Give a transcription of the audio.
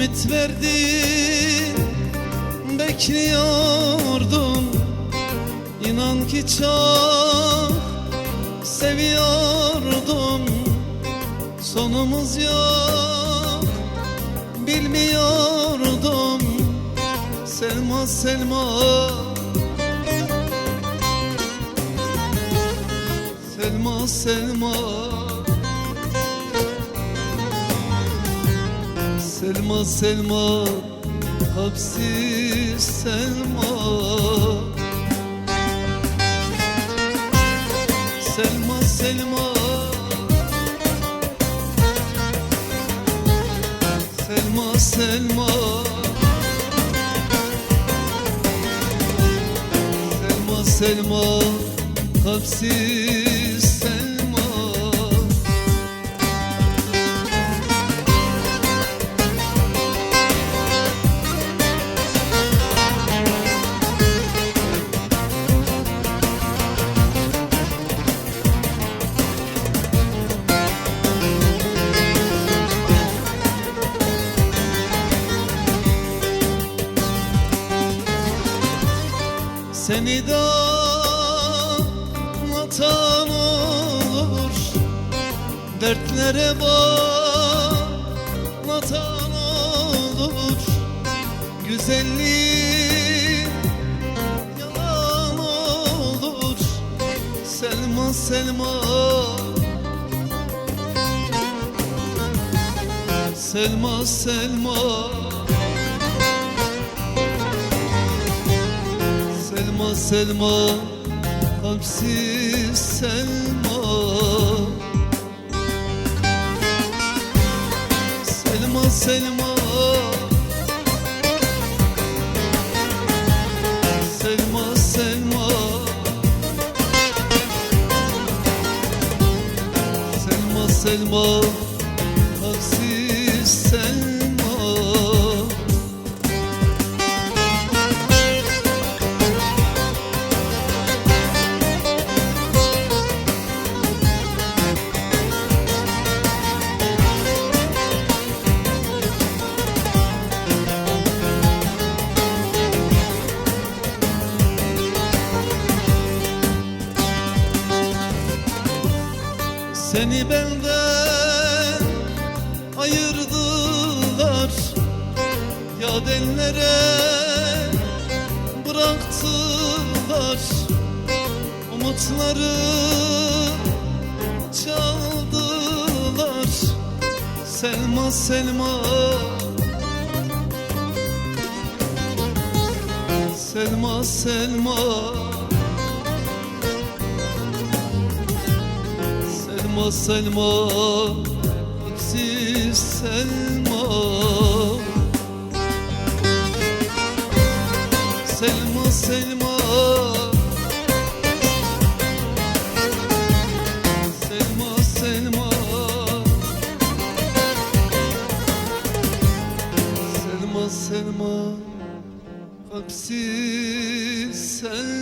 Ümit verdin bekliyordum. İnan ki çok seviyordum. Sonumuz yok bilmiyordum. Selma Selma. Selma Selma Selma Selma Hapsiz Selma. Selma Selma. Selma Selma. Selma Selma Hapsiz Seni de anlatan olur. Dertlere bağlatan olur. Güzelliğin yalan olur. Selma Selma. Selma Selma Selma Hapsiz Selma. Selma Selma. Selma Selma. Selma Selma Seni benden ayırdılar. Ya dellere bıraktılar. Umutları çaldılar. Selma Selma. Selma Selma Selma Selma Hapsiz Selma. Selma Selma. Selma Selma. Selma Selma Hapsiz Selma